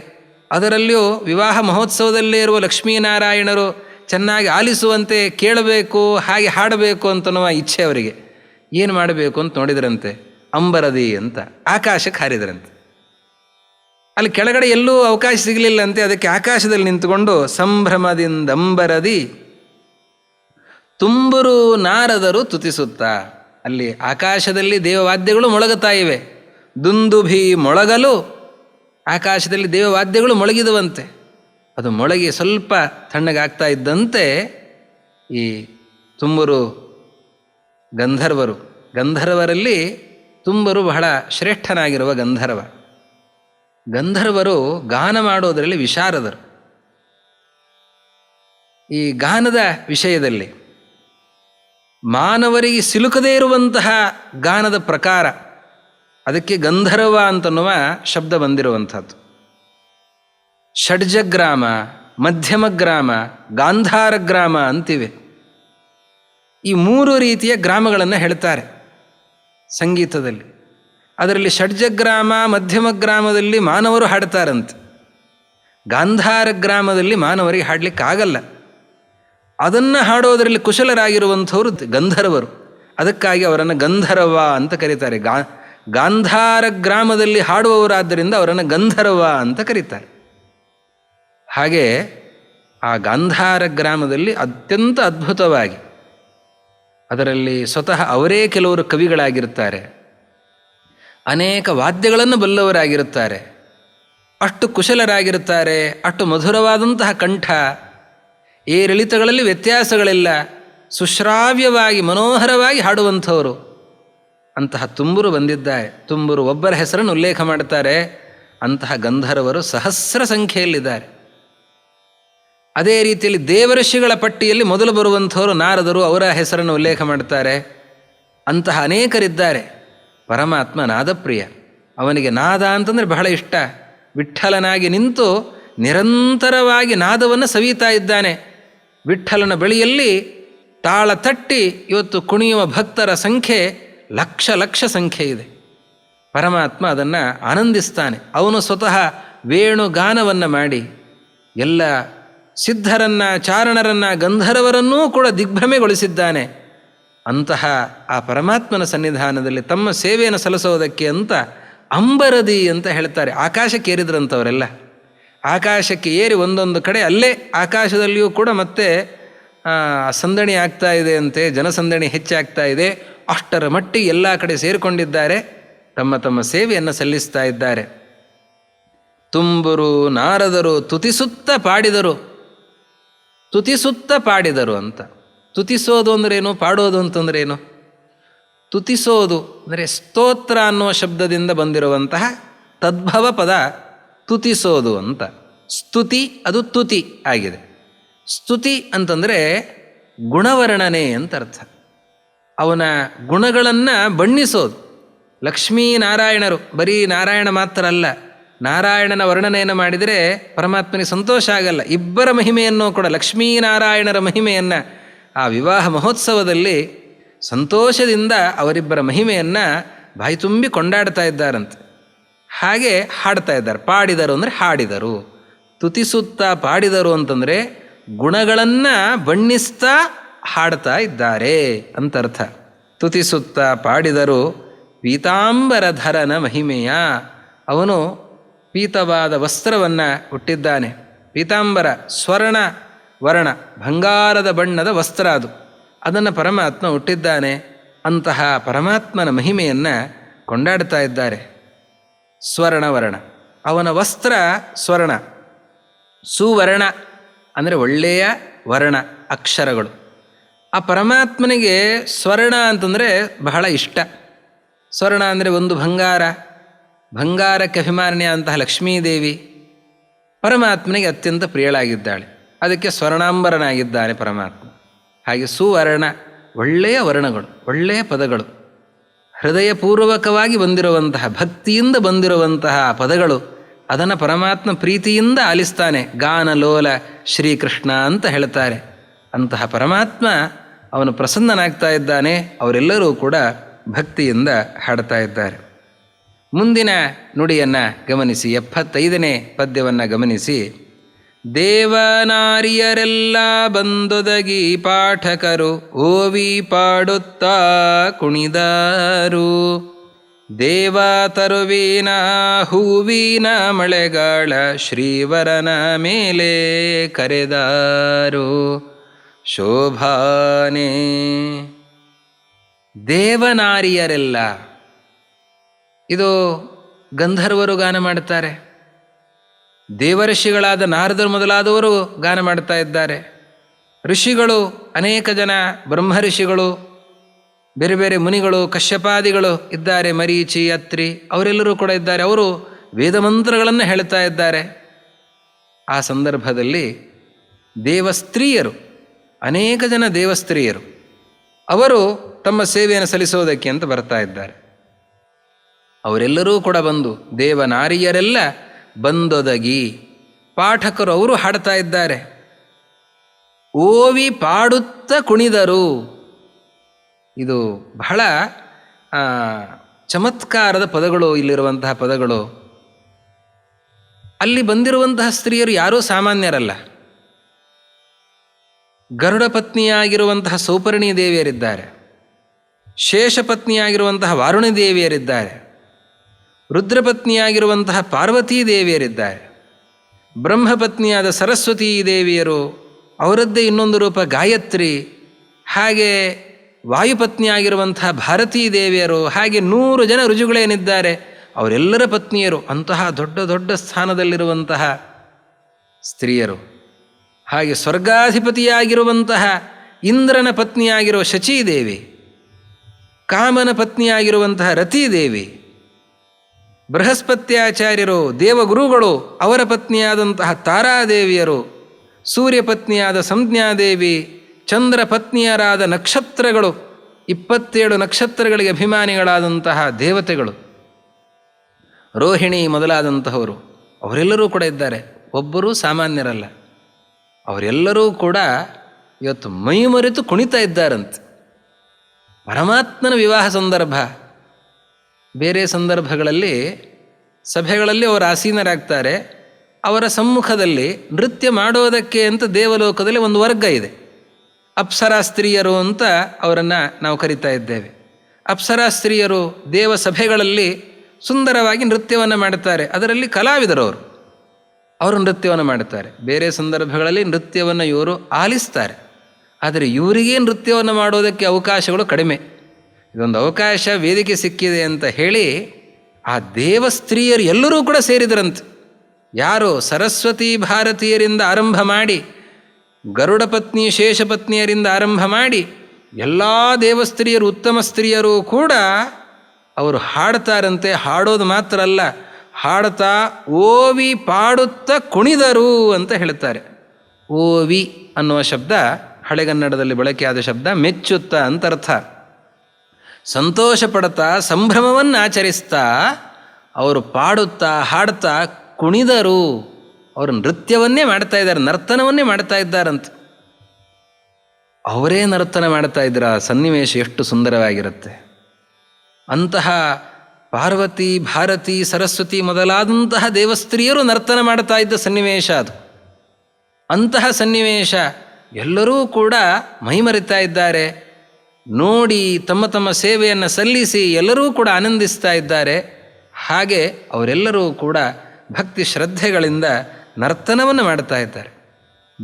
ಅದರಲ್ಲಿಯೂ ವಿವಾಹ ಮಹೋತ್ಸವದಲ್ಲೇ ಇರುವ ಲಕ್ಷ್ಮೀನಾರಾಯಣರು ಚೆನ್ನಾಗಿ ಆಲಿಸುವಂತೆ ಕೇಳಬೇಕು, ಹಾಗೆ ಹಾಡಬೇಕು ಅಂತನ್ನುವ ಇಚ್ಛೆ ಅವರಿಗೆ. ಏನು ಮಾಡಬೇಕು ಅಂತ ನೋಡಿದ್ರಂತೆ. ಅಂಬರದಿ ಅಂತ, ಆಕಾಶಕ್ಕೆ ಹಾರಿದ್ರಂತೆ. ಅಲ್ಲಿ ಕೆಳಗಡೆ ಎಲ್ಲೂ ಅವಕಾಶ ಸಿಗಲಿಲ್ಲ ಅಂತೆ ಅದಕ್ಕೆ ಆಕಾಶದಲ್ಲಿ ನಿಂತುಕೊಂಡು, ಸಂಭ್ರಮದಿಂದ ಅಂಬರದಿ, ತುಂಬರು ನಾರದರು ತುತಿಸುತ್ತಾ ಅಲ್ಲಿ ಆಕಾಶದಲ್ಲಿ ದೇವವಾದ್ಯಗಳು ಮೊಳಗುತ್ತಾ ಇವೆ. ದುಂದುಭಿ ಮೊಳಗಲು, ಆಕಾಶದಲ್ಲಿ ದೇವವಾದ್ಯಗಳು ಮೊಳಗಿದವಂತೆ. ಅದು ಮೊಳಗಿ ಸ್ವಲ್ಪ ತಣ್ಣಗಾಗ್ತಾ ಇದ್ದಂತೆ ಈ ತುಂಬರು ಗಂಧರ್ವರು. ಗಂಧರ್ವರಲ್ಲಿ ತುಂಬರು ಬಹಳ ಶ್ರೇಷ್ಠನಾಗಿರುವ ಗಂಧರ್ವ. ಗಂಧರ್ವರು ಗಾನ ಮಾಡೋದರಲ್ಲಿ ವಿಶಾರದರು. ಈ ಗಾನದ ವಿಷಯದಲ್ಲಿ ಮಾನವರಿಗೆ ಸಿಲುಕದೇ ಇರುವಂತಹ ಗಾನದ ಪ್ರಕಾರ ಅದಕ್ಕೆ ಗಂಧರ್ವ ಅಂತನ್ನುವ ಶಬ್ದ ಬಂದಿರುವಂಥದ್ದು. ಷಡ್ಜಗ್ರಾಮ ಮಧ್ಯಮ ಗ್ರಾಮ ಗಾಂಧಾರ ಗ್ರಾಮ ಅಂತಿವೆ. ಈ ಮೂರು ರೀತಿಯ ಗ್ರಾಮಗಳನ್ನು ಹೇಳ್ತಾರೆ ಸಂಗೀತದಲ್ಲಿ. ಅದರಲ್ಲಿ ಷಡ್ಜಗ್ರಾಮ, ಮಧ್ಯಮ ಗ್ರಾಮದಲ್ಲಿ ಮಾನವರು ಹಾಡ್ತಾರಂತೆ. ಗಾಂಧಾರ ಗ್ರಾಮದಲ್ಲಿ ಮಾನವರಿಗೆ ಹಾಡಲಿಕ್ಕಾಗಲ್ಲ. ಅದನ್ನು ಹಾಡೋದರಲ್ಲಿ ಕುಶಲರಾಗಿರುವಂಥವರು ಗಂಧರ್ವರು. ಅದಕ್ಕಾಗಿ ಅವರನ್ನು ಗಂಧರ್ವ ಅಂತ ಕರೀತಾರೆ. ಗಾ, ಗಾಂಧಾರ ಗ್ರಾಮದಲ್ಲಿ ಹಾಡುವವರಾದ್ದರಿಂದ ಅವರನ್ನು ಗಂಧರ್ವ ಅಂತ ಕರೀತಾರೆ. ಹಾಗೆ ಆ ಗಾಂಧಾರ ಗ್ರಾಮದಲ್ಲಿ ಅತ್ಯಂತ ಅದ್ಭುತವಾಗಿ ಅದರಲ್ಲಿ ಸ್ವತಃ ಅವರೇ ಕೆಲವರು ಕವಿಗಳಾಗಿರ್ತಾರೆ. ಅನೇಕ ವಾದ್ಯಗಳನ್ನು ಬಲ್ಲವರಾಗಿರುತ್ತಾರೆ. ಅಷ್ಟು ಕುಶಲರಾಗಿರುತ್ತಾರೆ, ಅಷ್ಟು ಮಧುರವಾದಂತಹ ಕಂಠ. ಏರಿಳಿತಗಳಲ್ಲಿ ವ್ಯತ್ಯಾಸಗಳಿಲ್ಲ. ಸುಶ್ರಾವ್ಯವಾಗಿ, ಮನೋಹರವಾಗಿ ಹಾಡುವಂಥವರು. ಅಂತಹ ತುಂಬುರು ಬಂದಿದ್ದಾರೆ. ತುಂಬುರು ಒಬ್ಬರ ಹೆಸರನ್ನು ಉಲ್ಲೇಖ ಮಾಡುತ್ತಾರೆ ಅಂತಹ ಗಂಧರ್ವರು ಸಹಸ್ರ ಸಂಖ್ಯೆಯಲ್ಲಿದ್ದಾರೆ. ಅದೇ ರೀತಿಯಲ್ಲಿ ದೇವಋಷಿಗಳ ಪಟ್ಟಿಯಲ್ಲಿ ಮೊದಲು ಬರುವಂಥವರು ನಾರದರು ಅವರ ಹೆಸರನ್ನು ಉಲ್ಲೇಖ ಮಾಡುತ್ತಾರೆ ಅಂತಹ ಅನೇಕರಿದ್ದಾರೆ. ಪರಮಾತ್ಮ ನಾದಪ್ರಿಯ. ಅವನಿಗೆ ನಾದ ಅಂತಂದರೆ ಬಹಳ ಇಷ್ಟ. ವಿಠ್ಠಲನಾಗಿ ನಿಂತು ನಿರಂತರವಾಗಿ ನಾದವನ್ನು ಸವಿತಾ ಇದ್ದಾನೆ. ವಿಠ್ಠಲನ ಬಳಿಯಲ್ಲಿ ತಾಳ ತಟ್ಟಿ ಇವತ್ತು ಕುಣಿಯುವ ಭಕ್ತರ ಸಂಖ್ಯೆ ಲಕ್ಷ ಲಕ್ಷ ಸಂಖ್ಯೆ ಇದೆ. ಪರಮಾತ್ಮ ಅದನ್ನು ಆನಂದಿಸ್ತಾನೆ. ಅವನು ಸ್ವತಃ ವೇಣುಗಾನವನ್ನು ಮಾಡಿ, ಎಲ್ಲ ಸಿದ್ಧರನ್ನ, ಚಾರಣರನ್ನ, ಗಂಧರ್ವರನ್ನೂ ಕೂಡ ದಿಗ್ಭ್ರಮೆಗೊಳಿಸಿದ್ದಾನೆ. ಅಂತಹ ಆ ಪರಮಾತ್ಮನ ಸನ್ನಿಧಾನದಲ್ಲಿ ತಮ್ಮ ಸೇವೆಯನ್ನು ಸಲ್ಲಿಸೋದಕ್ಕೆ ಅಂತ ಅಂಬರದಿ ಅಂತ ಹೇಳ್ತಾರೆ. ಆಕಾಶಕ್ಕೆ ಏರಿದ್ರಂಥವರೆಲ್ಲ ಆಕಾಶಕ್ಕೆ ಏರಿ ಒಂದೊಂದು ಕಡೆ ಅಲ್ಲೇ ಆಕಾಶದಲ್ಲಿಯೂ ಕೂಡ ಮತ್ತೆ ಸಂದಣಿ ಆಗ್ತಾ ಇದೆ ಅಂತೆ, ಜನಸಂದಣಿ ಹೆಚ್ಚಾಗ್ತಾ ಇದೆ. ಅಷ್ಟರ ಮಟ್ಟಿಗೆ ಎಲ್ಲ ಕಡೆ ಸೇರಿಕೊಂಡಿದ್ದಾರೆ. ತಮ್ಮ ತಮ್ಮ ಸೇವೆಯನ್ನು ಸಲ್ಲಿಸ್ತಾ ಇದ್ದಾರೆ. ತುಂಬರು ನಾರದರು ತುತಿಸುತ್ತ ಪಾಡಿದರು. ತುತಿಸುತ್ತ ಪಾಡಿದರು ಅಂತ. ತುತಿಸೋದು ಅಂದ್ರೇನು ಪಾಡೋದು ಅಂತಂದ್ರೇನು ತುತಿಸೋದು ಅಂದರೆ ಸ್ತೋತ್ರ ಅನ್ನೋ ಶಬ್ದದಿಂದ ಬಂದಿರುವಂತಹ ತದ್ಭವ ಪದ ತುತಿಸೋದು ಅಂತ. ಸ್ತುತಿ, ಅದು ತುತಿ ಆಗಿದೆ. ಸ್ತುತಿ ಅಂತಂದರೆ ಗುಣವರ್ಣನೆ ಅಂತ ಅರ್ಥ. ಅವನ ಗುಣಗಳನ್ನು ಬಣ್ಣಿಸೋದು. ಲಕ್ಷ್ಮೀನಾರಾಯಣರು ಬರೀ ನಾರಾಯಣ ಮಾತ್ರ ಅಲ್ಲ, ನಾರಾಯಣನ ವರ್ಣನೆಯನ್ನು ಮಾಡಿದರೆ ಪರಮಾತ್ಮನಿಗೆ ಸಂತೋಷ ಆಗಲ್ಲ. ಇಬ್ಬರ ಮಹಿಮೆಯನ್ನು ಕೂಡ ಲಕ್ಷ್ಮೀನಾರಾಯಣರ ಮಹಿಮೆಯನ್ನು ಆ ವಿವಾಹ ಮಹೋತ್ಸವದಲ್ಲಿ ಸಂತೋಷದಿಂದ ಅವರಿಬ್ಬರ ಮಹಿಮೆಯನ್ನು ಬಾಯಿ ತುಂಬಿ ಕೊಂಡಾಡ್ತಾ ಇದ್ದಾರಂತೆ. ಹಾಗೆ ಹಾಡ್ತಾ ಇದ್ದಾರೆ. ಪಾಡಿದರು ಅಂದರೆ ಹಾಡಿದರು. ತುತಿಸುತ್ತಾ ಪಾಡಿದರು ಅಂತಂದರೆ ಗುಣಗಳನ್ನು ಬಣ್ಣಿಸ್ತಾ ಹಾಡ್ತಾ ಇದ್ದಾರೆ ಅಂತರ್ಥ. ತುತಿಸುತ್ತಾ ಪಾಡಿದರು ಪೀತಾಂಬರಧರನ ಮಹಿಮೆಯ. ಅವನು ಪೀತವಾದ ವಸ್ತ್ರವನ್ನು ಹುಟ್ಟಿದ್ದಾನೆ ಪೀತಾಂಬರ ಸ್ವರ್ಣ ವರ್ಣ, ಬಂಗಾರದ ಬಣ್ಣದ ವಸ್ತ್ರ ಅದು. ಅದನ್ನು ಪರಮಾತ್ಮ ಹುಟ್ಟಿದ್ದಾನೆ, ಅಂತಹ ಪರಮಾತ್ಮನ ಮಹಿಮೆಯನ್ನು ಕೊಂಡಾಡ್ತಾ ಇದ್ದಾರೆ. ಸ್ವರ್ಣವರ್ಣ ಅವನ ವಸ್ತ್ರ ಸ್ವರ್ಣ. ಸುವರ್ಣ ಅಂದರೆ ಒಳ್ಳೆಯ ವರ್ಣ, ಅಕ್ಷರಗಳು. ಆ ಪರಮಾತ್ಮನಿಗೆ ಸ್ವರ್ಣ ಅಂತಂದರೆ ಬಹಳ ಇಷ್ಟ. ಸ್ವರ್ಣ ಅಂದರೆ ಒಂದು ಬಂಗಾರ, ಬಂಗಾರಕ್ಕೆ ಅಭಿಮಾನಿಯಾದಂತಹ ಲಕ್ಷ್ಮೀದೇವಿ. ಪರಮಾತ್ಮನಿಗೆ ಅತ್ಯಂತ ಪ್ರಿಯಳಾಗಿದ್ದಾಳೆ. ಅದಕ್ಕೆ ಸ್ವರ್ಣಾಂಬರನಾಗಿದ್ದಾನೆ ಪರಮಾತ್ಮ. ಹಾಗೆ ಸುವರ್ಣ, ಒಳ್ಳೆಯ ವರ್ಣಗಳು, ಒಳ್ಳೆಯ ಪದಗಳು, ಹೃದಯಪೂರ್ವಕವಾಗಿ ಬಂದಿರುವಂತಹ, ಭಕ್ತಿಯಿಂದ ಬಂದಿರುವಂತಹ ಪದಗಳು, ಅದನ್ನು ಪರಮಾತ್ಮ ಪ್ರೀತಿಯಿಂದ ಆಲಿಸ್ತಾನೆ. ಗಾನಲೋಲ ಶ್ರೀಕೃಷ್ಣ ಅಂತ ಹೇಳ್ತಾರೆ. ಅಂತಹ ಪರಮಾತ್ಮ ಅವನು ಪ್ರಸನ್ನನಾಗ್ತಾ ಇದ್ದಾನೆ, ಅವರೆಲ್ಲರೂ ಕೂಡ ಭಕ್ತಿಯಿಂದ ಹಾಡ್ತಾ ಇದ್ದಾರೆ. ಮುಂದಿನ ನುಡಿಯನ್ನು ಗಮನಿಸಿ, ಎಪ್ಪತ್ತೈದನೇ ಪದ್ಯವನ್ನು ಗಮನಿಸಿ ದೇವನಾರಿಯರೆಲ್ಲ ಬಂದೊದಗಿ ಪಾಠಕರು ಓವಿ ಪಾಡುತ್ತಾ ಕುಣಿದಾರು. ದೇವ ತರುವಿನ ಹೂವಿನ ಮಳೆಗಾಳ ಶ್ರೀವರನ ಮೇಲೆ ಕರೆದಾರು. ಶೋಭಾನೆ. ದೇವನಾರಿಯರೆಲ್ಲ. ಇದು ಗಂಧರ್ವರು ಗಾನ ಮಾಡ್ತಾರೆ ದೇವಋಷಿಗಳಾದ ನಾರದರು ಮೊದಲಾದವರು ಗಾನ ಮಾಡ್ತಾ ಇದ್ದಾರೆ. ಋಷಿಗಳು ಅನೇಕ ಜನ ಬ್ರಹ್ಮ ಋಷಿಗಳು ಬೇರೆ ಬೇರೆ ಮುನಿಗಳು, ಕಶ್ಯಪಾದಿಗಳು ಇದ್ದಾರೆ, ಮರೀಚಿ, ಅತ್ರಿ, ಅವರೆಲ್ಲರೂ ಕೂಡ ಇದ್ದಾರೆ. ಅವರು ವೇದ ಮಂತ್ರಗಳನ್ನು ಹೇಳ್ತಾ ಇದ್ದಾರೆ. ಆ ಸಂದರ್ಭದಲ್ಲಿ ದೇವಸ್ತ್ರೀಯರು, ಅನೇಕ ಜನ ದೇವಸ್ತ್ರೀಯರು, ಅವರು ತಮ್ಮ ಸೇವೆಯನ್ನು ಸಲ್ಲಿಸೋದಕ್ಕೆ ಅಂತ ಬರ್ತಾ ಇದ್ದಾರೆ. ಅವರೆಲ್ಲರೂ ಕೂಡ ಬಂದು ದೇವನಾರಿಯರೆಲ್ಲ ಬಂದೊದಗಿ ಪಾಠಕರು ಅವರು ಹಾಡ್ತಾ ಇದ್ದಾರೆ. ಓವಿ ಪಾಡುತ್ತ ಕುಣಿದರು. ಇದು ಬಹಳ ಚಮತ್ಕಾರದ ಪದಗಳು ಇಲ್ಲಿರುವಂತಹ ಪದಗಳು. ಅಲ್ಲಿ ಬಂದಿರುವಂತಹ ಸ್ತ್ರೀಯರು ಯಾರೂ ಸಾಮಾನ್ಯರಲ್ಲ. ಗರುಡ ಪತ್ನಿಯಾಗಿರುವಂತಹ ಸೌಪರ್ಣಿ ದೇವಿಯರಿದ್ದಾರೆ. ಶೇಷಪತ್ನಿಯಾಗಿರುವಂತಹ ವಾರುಣಿ ದೇವಿಯರಿದ್ದಾರೆ. ರುದ್ರಪತ್ನಿಯಾಗಿರುವಂತಹ ಪಾರ್ವತೀ ದೇವಿಯರಿದ್ದಾರೆ ಬ್ರಹ್ಮಪತ್ನಿಯಾದ ಸರಸ್ವತೀ ದೇವಿಯರು ಅವರದ್ದೇ ಇನ್ನೊಂದು ರೂಪ ಗಾಯತ್ರಿ, ಹಾಗೆ ವಾಯುಪತ್ನಿಯಾಗಿರುವಂತಹ ಭಾರತೀ ದೇವಿಯರು ಹಾಗೆ ನೂರು ಜನ ರುಜುಗಳೇನಿದ್ದಾರೆ ಅವರೆಲ್ಲರ ಪತ್ನಿಯರು, ಅಂತಹ ದೊಡ್ಡ ದೊಡ್ಡ ಸ್ಥಾನದಲ್ಲಿರುವಂತಹ ಸ್ತ್ರೀಯರು. ಹಾಗೆ ಸ್ವರ್ಗಾಧಿಪತಿಯಾಗಿರುವಂತಹ ಇಂದ್ರನ ಪತ್ನಿಯಾಗಿರುವ ಶಚೀದೇವಿ, ಕಾಮನ ಪತ್ನಿಯಾಗಿರುವಂತಹ ರತೀದೇವಿ ಬೃಹಸ್ಪತ್ಯಾಚಾರ್ಯರು, ದೇವಗುರುಗಳು, ಅವರ ಪತ್ನಿಯಾದಂತಹ ತಾರಾದೇವಿಯರು, ಸೂರ್ಯಪತ್ನಿಯಾದ ಸಂಜ್ಞಾದೇವಿ ಚಂದ್ರ ಪತ್ನಿಯರಾದ ನಕ್ಷತ್ರಗಳು, ಇಪ್ಪತ್ತೇಳು ನಕ್ಷತ್ರಗಳಿಗೆ ಅಭಿಮಾನಿಗಳಾದಂತಹ ದೇವತೆಗಳು. ರೋಹಿಣಿ ಮೊದಲಾದಂತಹವರು, ಅವರೆಲ್ಲರೂ ಕೂಡ ಇದ್ದಾರೆ. ಒಬ್ಬರೂ ಸಾಮಾನ್ಯರಲ್ಲ. ಅವರೆಲ್ಲರೂ ಕೂಡ ಇವತ್ತು ಮೈಮರೆತು ಕುಣಿತಾ ಇದ್ದಾರಂತೆ. ಪರಮಾತ್ಮನ ವಿವಾಹ ಸಂದರ್ಭ ಬೇರೆ ಸಂದರ್ಭಗಳಲ್ಲಿ ಸಭೆಗಳಲ್ಲಿ ಅವರು ಆಸೀನರಾಗ್ತಾರೆ. ಅವರ ಸಮ್ಮುಖದಲ್ಲಿ ನೃತ್ಯ ಮಾಡೋದಕ್ಕೆ ಅಂತ ದೇವಲೋಕದಲ್ಲಿ ಒಂದು ವರ್ಗ ಇದೆ. ಅಪ್ಸರಾ ಸ್ತ್ರೀಯರು ಅಂತ ಅವರನ್ನು ನಾವು ಕರಿತಾ ಇದ್ದೇವೆ. ಅಪ್ಸರಾ ಸ್ತ್ರೀಯರು ದೇವ ಸಭೆಗಳಲ್ಲಿ ಸುಂದರವಾಗಿ ನೃತ್ಯವನ್ನು ಮಾಡುತ್ತಾರೆ. ಅದರಲ್ಲಿ ಕಲಾವಿದರು ಅವರು ಅವರು ನೃತ್ಯವನ್ನು ಮಾಡುತ್ತಾರೆ. ಬೇರೆ ಸಂದರ್ಭಗಳಲ್ಲಿ ನೃತ್ಯವನ್ನು ಇವರು ಆಲಿಸ್ತಾರೆ. ಆದರೆ ಇವರಿಗೇ ನೃತ್ಯವನ್ನು ಮಾಡೋದಕ್ಕೆ ಅವಕಾಶಗಳು ಕಡಿಮೆ. ಇದೊಂದು ಅವಕಾಶ, ವೇದಿಕೆ ಸಿಕ್ಕಿದೆ ಅಂತ ಹೇಳಿ ಆ ದೇವ ಸ್ತ್ರೀಯರು ಎಲ್ಲರೂ ಕೂಡ ಸೇರಿದರಂತೆ. ಯಾರು ಸರಸ್ವತಿ ಭಾರತೀಯರಿಂದ ಆರಂಭ ಮಾಡಿ, ಗರುಡ ಪತ್ನಿ ಶೇಷಪತ್ನಿಯರಿಂದ ಆರಂಭ ಮಾಡಿ, ಎಲ್ಲ ದೇವಸ್ತ್ರೀಯರು, ಉತ್ತಮ ಸ್ತ್ರೀಯರು ಕೂಡ ಅವರು ಹಾಡ್ತಾರಂತೆ. ಹಾಡೋದು ಮಾತ್ರ ಅಲ್ಲ, ಹಾಡ್ತಾ ಓವಿ ಪಾಡುತ್ತಾ ಕುಣಿದರು ಅಂತ ಹೇಳ್ತಾರೆ. ಓವಿ ಅನ್ನುವ ಶಬ್ದ ಹಳೆಗನ್ನಡದಲ್ಲಿ ಬಳಕೆಯಾದ ಶಬ್ದ, ಮೆಚ್ಚುತ್ತಾ ಅಂತ ಅರ್ಥ. ಸಂತೋಷ ಪಡ್ತಾ ಸಂಭ್ರಮವನ್ನು ಆಚರಿಸ್ತಾ, ಅವರು ಪಾಡುತ್ತಾ, ಹಾಡ್ತಾ ಕುಣಿದರು. ಅವರು ನೃತ್ಯವನ್ನೇ ಮಾಡ್ತಾ ಇದ್ದಾರೆ, ನರ್ತನವನ್ನೇ ಮಾಡ್ತಾ ಇದ್ದಾರಂತ. ಅವರೇ ನರ್ತನ ಮಾಡ್ತಾ ಇದ್ರ ಸನ್ನಿವೇಶ ಎಷ್ಟು ಸುಂದರವಾಗಿರುತ್ತೆ. ಅಂತಹ ಪಾರ್ವತಿ, ಭಾರತಿ, ಸರಸ್ವತಿ ಮೊದಲಾದಂತಹ ದೇವಸ್ತ್ರೀಯರು ನರ್ತನ ಮಾಡ್ತಾ ಇದ್ದ ಸನ್ನಿವೇಶ ಅದು. ಅಂತಹ ಸನ್ನಿವೇಶ ಎಲ್ಲರೂ ಕೂಡ ಮೈಮರಿತಾ ಇದ್ದಾರೆ. ನೋಡಿ ತಮ್ಮ ತಮ್ಮ ಸೇವೆಯನ್ನು ಸಲ್ಲಿಸಿ ಎಲ್ಲರೂ ಕೂಡ ಆನಂದಿಸ್ತಾ ಇದ್ದಾರೆ. ಹಾಗೆ ಅವರೆಲ್ಲರೂ ಕೂಡ ಭಕ್ತಿ ಶ್ರದ್ಧೆಗಳಿಂದ ನರ್ತನವನ್ನು ಮಾಡ್ತಾ ಇದ್ದಾರೆ.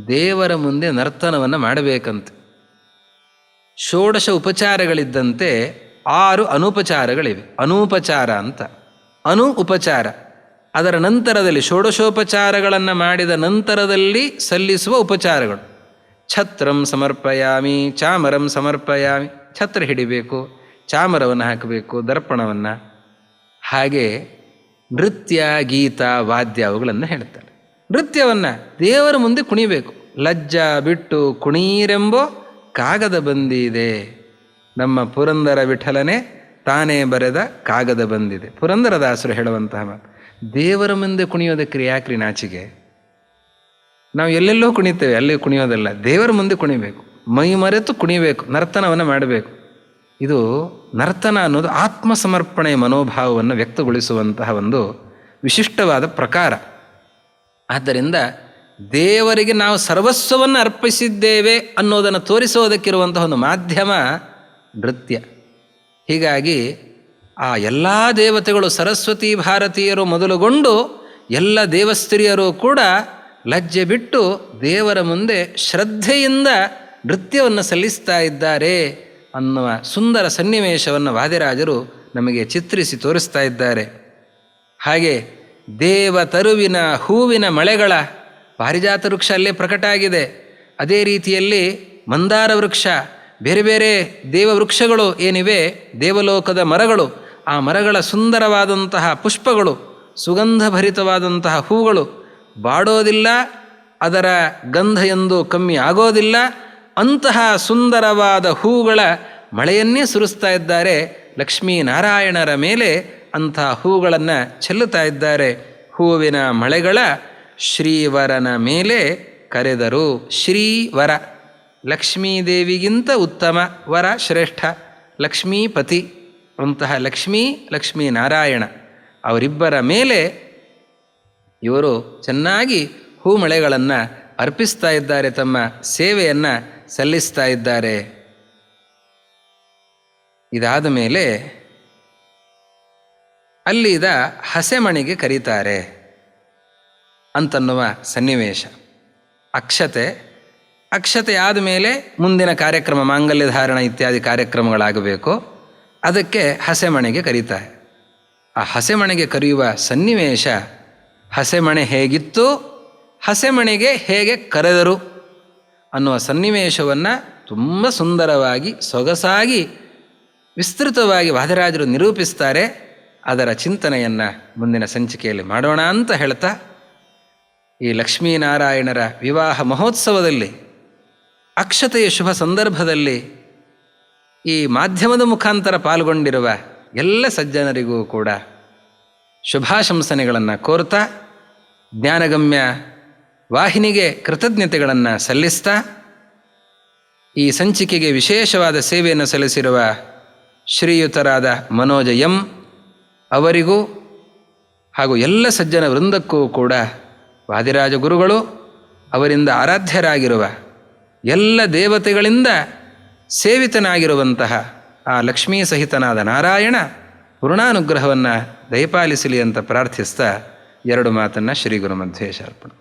ದೇವರ ಮುಂದೆ ನರ್ತನವನ್ನು ಮಾಡಬೇಕಂತೆ. ಷೋಡಶ ಉಪಚಾರಗಳಿದ್ದಂತೆ ಆರು ಅನುಪಚಾರಗಳಿವೆ. ಅನೂಪಚಾರ ಅಂತ. ಅನು ಉಪಚಾರ. ಅದರ ನಂತರದಲ್ಲಿ ಷೋಡಶೋಪಚಾರಗಳನ್ನು ಮಾಡಿದ ನಂತರದಲ್ಲಿ ಸಲ್ಲಿಸುವ ಉಪಚಾರಗಳು. ಛತ್ರಂ ಸಮರ್ಪಯಾಮಿ, ಚಾಮರಂ ಸಮರ್ಪಯಾಮಿ. ಛತ್ರ ಹಿಡಿಬೇಕು, ಚಾಮರವನ್ನು ಹಾಕಬೇಕು, ದರ್ಪಣವನ್ನು. ಹಾಗೆ ನೃತ್ಯ, ಗೀತ, ವಾದ್ಯ ಅವುಗಳನ್ನು ಹೇಳ್ತಾರೆ. ನೃತ್ಯವನ್ನು ದೇವರ ಮುಂದೆ ಕುಣಿಬೇಕು. ಲಜ್ಜ ಬಿಟ್ಟು ಕುಣೀರೆಂಬೋ ಕಾಗದ ಬಂದಿದೆ. ನಮ್ಮ ಪುರಂದರ ವಿಠಲನೆ ತಾನೇ ಬರೆದ ಕಾಗದ ಬಂದಿದೆ. ಪುರಂದರದಾಸರು ಹೇಳುವಂತಹ ಮಾತು, ದೇವರ ಮುಂದೆ ಕುಣಿಯೋದಕ್ಕೆ ಯಾಕ್ರಿ ನಾಚಿಗೆ ನಾವು ಎಲ್ಲೆಲ್ಲೋ ಕುಣಿತೇವೆ, ಅಲ್ಲಿ ಕುಣಿಯೋದಲ್ಲ. ದೇವರ ಮುಂದೆ ಕುಣಿಬೇಕು. ಮೈ ಮರೆತು ಕುಣಿಬೇಕು, ನರ್ತನವನ್ನು ಮಾಡಬೇಕು. ಇದು ನರ್ತನ ಅನ್ನೋದು ಆತ್ಮಸಮರ್ಪಣೆಯ ಮನೋಭಾವವನ್ನು ವ್ಯಕ್ತಗೊಳಿಸುವಂತಹ ಒಂದು ವಿಶಿಷ್ಟವಾದ ಪ್ರಕಾರ. ಆದ್ದರಿಂದ ದೇವರಿಗೆ ನಾವು ಸರ್ವಸ್ವವನ್ನು ಅರ್ಪಿಸಿದ್ದೇವೆ ಅನ್ನೋದನ್ನು ತೋರಿಸೋದಕ್ಕಿರುವಂತಹ ಒಂದು ಮಾಧ್ಯಮ ನೃತ್ಯ. ಹೀಗಾಗಿ ಆ ಎಲ್ಲ ದೇವತೆಗಳು ಸರಸ್ವತಿ ಭಾರತೀಯರು ಮೊದಲುಗೊಂಡು ಎಲ್ಲ ದೇವಸ್ತ್ರೀಯರು ಕೂಡ ಲಜ್ಜೆ ಬಿಟ್ಟು ದೇವರ ಮುಂದೆ ಶ್ರದ್ಧೆಯಿಂದ ನೃತ್ಯವನ್ನು ಸಲ್ಲಿಸ್ತಾ ಇದ್ದಾರೆ ಅನ್ನುವ ಸುಂದರ ಸನ್ನಿವೇಶವನ್ನು ವಾದಿರಾಜರು ನಮಗೆ ಚಿತ್ರಿಸಿ ತೋರಿಸ್ತಾ ಇದ್ದಾರೆ. ಹಾಗೆ ದೇವ ತರುವಿನ ಹೂವಿನ ಮಳೆಗಳ ಪಾರಿಜಾತ ವೃಕ್ಷ ಅಲ್ಲೇ ಪ್ರಕಟ ಆಗಿದೆ. ಅದೇ ರೀತಿಯಲ್ಲಿ ಮಂದಾರ ವೃಕ್ಷ, ಬೇರೆ ಬೇರೆ ದೇವವೃಕ್ಷಗಳು ಏನಿವೆ, ದೇವಲೋಕದ ಮರಗಳು, ಆ ಮರಗಳ ಸುಂದರವಾದಂತಹ ಪುಷ್ಪಗಳು, ಸುಗಂಧಭರಿತವಾದಂತಹ ಹೂಗಳು ಬಾಡೋದಿಲ್ಲ, ಅದರ ಗಂಧ ಎಂದು ಕಮ್ಮಿ ಆಗೋದಿಲ್ಲ. ಅಂತಹ ಸುಂದರವಾದ ಹೂಗಳ ಮಳೆಯನ್ನೇ ಸುರಿಸ್ತಾ ಇದ್ದಾರೆ ಲಕ್ಷ್ಮೀನಾರಾಯಣರ ಮೇಲೆ ಅಂಥ ಹೂಗಳನ್ನು ಚೆಲ್ಲುತ್ತಾ ಇದ್ದಾರೆ. ಹೂವಿನ ಮಳೆಗಳ ಶ್ರೀವರನ ಮೇಲೆ ಕರೆದರು ಶ್ರೀವರ. ಲಕ್ಷ್ಮೀದೇವಿಗಿಂತ ಉತ್ತಮ ವರ ಶ್ರೇಷ್ಠ ಲಕ್ಷ್ಮೀಪತಿ ಅಂತಹ ಲಕ್ಷ್ಮೀ ಲಕ್ಷ್ಮೀನಾರಾಯಣ ಅವರಿಬ್ಬರ ಮೇಲೆ ಇವರು ಚೆನ್ನಾಗಿ ಹೂಮಳೆಗಳನ್ನು ಅರ್ಪಿಸ್ತಾ ಇದ್ದಾರೆ, ತಮ್ಮ ಸೇವೆಯನ್ನು ಸಲ್ಲಿಸ್ತಾ ಇದ್ದಾರೆ. ಇದಾದ ಮೇಲೆ ಅಲ್ಲಿದ ಹಸೆಮಣಿಗೆ ಕರೀತಾರೆ ಅಂತನ್ನುವ ಸನ್ನಿವೇಶ. ಅಕ್ಷತೆ ಅಕ್ಷತೆ ಆದ ಮೇಲೆ ಮುಂದಿನ ಕಾರ್ಯಕ್ರಮ, ಮಾಂಗಲ್ಯ ಧಾರಣ ಇತ್ಯಾದಿ ಕಾರ್ಯಕ್ರಮಗಳಾಗಬೇಕು. ಅದಕ್ಕೆ ಹಸೆಮಣೆಗೆ ಕರೀತಾರೆ. ಆ ಹಸೆಮಣೆಗೆ ಕರೆಯುವ ಸನ್ನಿವೇಶ ಹಸೆಮಣೆ ಹೇಗಿತ್ತು? ಹಸೆಮಣೆಗೆ ಹೇಗೆ ಕರೆದರು? ಅನ್ನುವ ಸನ್ನಿವೇಶವನ್ನು ತುಂಬ ಸುಂದರವಾಗಿ, ಸೊಗಸಾಗಿ, ವಿಸ್ತೃತವಾಗಿ ವಾದರಾಜರು ನಿರೂಪಿಸ್ತಾರೆ. ಅದರ ಚಿಂತನೆಯನ್ನು ಮುಂದಿನ ಸಂಚಿಕೆಯಲ್ಲಿ ಮಾಡೋಣ ಅಂತ ಹೇಳ್ತಾ, ಈ ಲಕ್ಷ್ಮೀನಾರಾಯಣರ ವಿವಾಹ ಮಹೋತ್ಸವದಲ್ಲಿ, ಅಕ್ಷತೆಯ ಶುಭ ಸಂದರ್ಭದಲ್ಲಿ, ಈ ಮಾಧ್ಯಮದ ಮುಖಾಂತರ ಪಾಲ್ಗೊಂಡಿರುವ ಎಲ್ಲ ಸಜ್ಜನರಿಗೂ ಕೂಡ ಶುಭಾಶಂಸನೆಗಳನ್ನು ಕೋರ್ತಾ ಜ್ಞಾನಗಮ್ಯ ವಾಹಿನಿಗೆ ಕೃತಜ್ಞತೆಗಳನ್ನು ಸಲ್ಲಿಸ್ತಾ, ಈ ಸಂಚಿಕೆಗೆ ವಿಶೇಷವಾದ ಸೇವೆಯನ್ನು ಸಲ್ಲಿಸಿರುವ ಶ್ರೀಯುತರಾದ ಮನೋಜ ಎಂ ಅವರಿಗೂ ಹಾಗೂ ಎಲ್ಲ ಸಜ್ಜನ ವೃಂದಕ್ಕೂ ಕೂಡ ವಾದಿರಾಜ ಗುರುಗಳು ಅವರಿಂದ ಆರಾಧ್ಯರಾಗಿರುವ ಎಲ್ಲ ದೇವತೆಗಳಿಂದ ಸೇವಿತನಾಗಿರುವಂತಹ ಆ ಲಕ್ಷ್ಮೀ ಸಹಿತನಾದ ನಾರಾಯಣ ಪೂರ್ಣಾನುಗ್ರಹವನ್ನು ದಯಪಾಲಿಸಲಿ ಅಂತ ಪ್ರಾರ್ಥಿಸ್ತಾ ಎರಡು ಮಾತನ್ನು ಶ್ರೀ ಗುರು ಮಧ್ವೇಶ ಅರ್ಪಣ